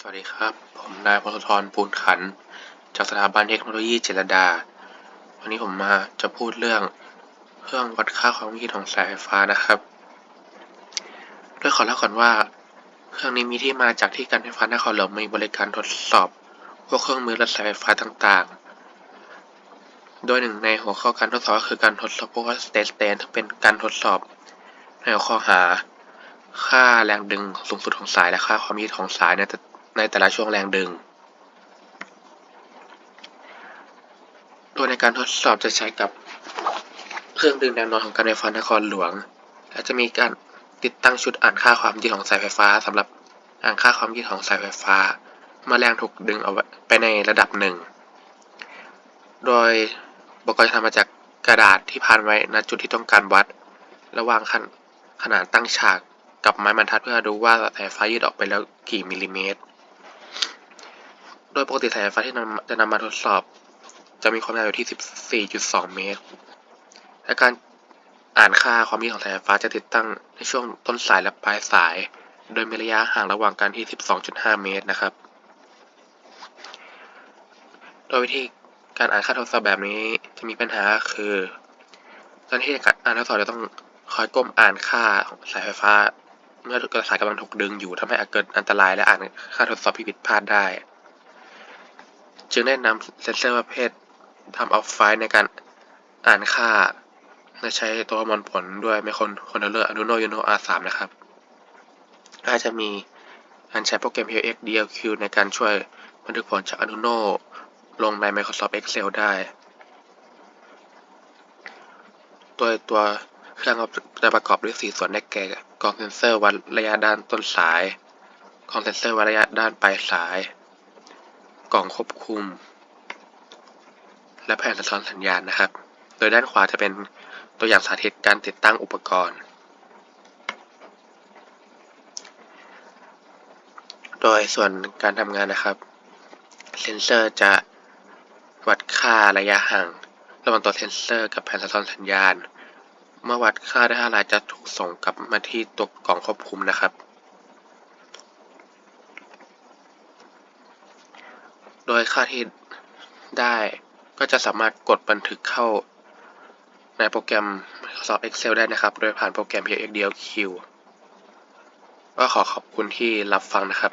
สวัสดีครับ ผมนายพลธรปูนขัน จากสถาบันเทคโนโลยีเจรดา วันนี้ผมมาจะพูดเรื่องเครื่องวัดค่าความถี่ของสายไฟฟ้านะครับโดยขอเล่าก่อนว่า เครื่องนี้มีที่มาจากที่การไฟฟ้านครหลวงมีบริการทดสอบ พวกเครื่องมือและสายไฟฟ้าต่างๆ โดยหนึ่งในหัวข้อการทดสอบก็คือการทดสอบพวกสเตทสแตนเป็นการทดสอบในหัวข้อหา ค่าแรงดึงสูงสุดของสายและค่าความยืดของสายในแต่ ในแต่ละช่วงแรงดึงโดยในการทดสอบจะใช้กับเครื่องดึงแรงนอนของการไฟฟ้านครหลวง และจะมีการติดตั้งชุดอ่านค่าความยืดของสายไฟฟ้าสำหรับอ่านค่าความยืดของสายไฟฟ้าเมื่อแรงถูกดึงเอาไปในระดับหนึ่ง โดยอุปกรณ์จะทำมาจากกระดาษที่พันไว้ณจุดที่ต้องการวัด ระหว่างขนขนาดตั้งฉากกับไม้บรรทัดเพื่อดูว่าสายไฟฟ้ายืดออกไปแล้วกี่มิลลิเมตร ดยปกติสายไฟที่จะนำมาทดสอบ จะมีความยาวอยู่ที่ 14.2 เมตร และการอ่านค่าความยืดของสายไฟฟ้าจะติดตั้งในช่วงต้นสายและปลายสาย โดยมีระยะห่างระหว่างกันที่ 12.5 เมตรนะครับ โดยวิธีการอ่านค่าทดสอบแบบนี้จะมีปัญหาคือตอนที่การอ่านทดสอบจะต้องคอยก้มอ่านค่าของสายไฟฟ้า เมื่อกระแสกำลังถูกดึงอยู่ทำให้อาจเกิดอันตรายและอ่านค่าทดสอบที่ผิดพลาดได้ จึงได้นำเซนเซอร์ประเภททำเอาไฟล์ในการอ่านค่าและใช้ตัวประมวลผลด้วยไมโครคอนโทรลเลอร์ Arduino Uno R3 นะครับอาจจะมีการใช้โปรแกรม PLX DLQ ในการช่วยบันทึกผลจาก Arduino ลงใน Microsoft Excel ได้โดยตัวเครื่องจะประกอบด้วย 4 ส่วนได้แก่กล่องเซนเซอร์วัดระยะด้านต้นสายกล่องเซนเซอร์วัดระยะด้านปลายสาย กล่องควบคุม และแผ่นสะท้อนสัญญาณนะครับ โดยด้านขวาจะเป็นตัวอย่างสาธิตการติดตั้งอุปกรณ์ โดยส่วนการทำงานนะครับ เซนเซอร์จะวัดค่าระยะห่าง ระหว่างตัวเซนเซอร์กับแผ่นสะท้อนสัญญาณ เมื่อวัดค่าได้เท่าไรจะถูกส่งกลับมาที่ตัวกล่องควบคุมนะครับ โดยค่าที่ได้ก็จะสามารถกดบันทึกเข้าในโปรแกรม Microsoft Excel ได้นะครับ โดยผ่านโปรแกรม PXDLQ ก็ขอขอบคุณที่รับฟังนะครับ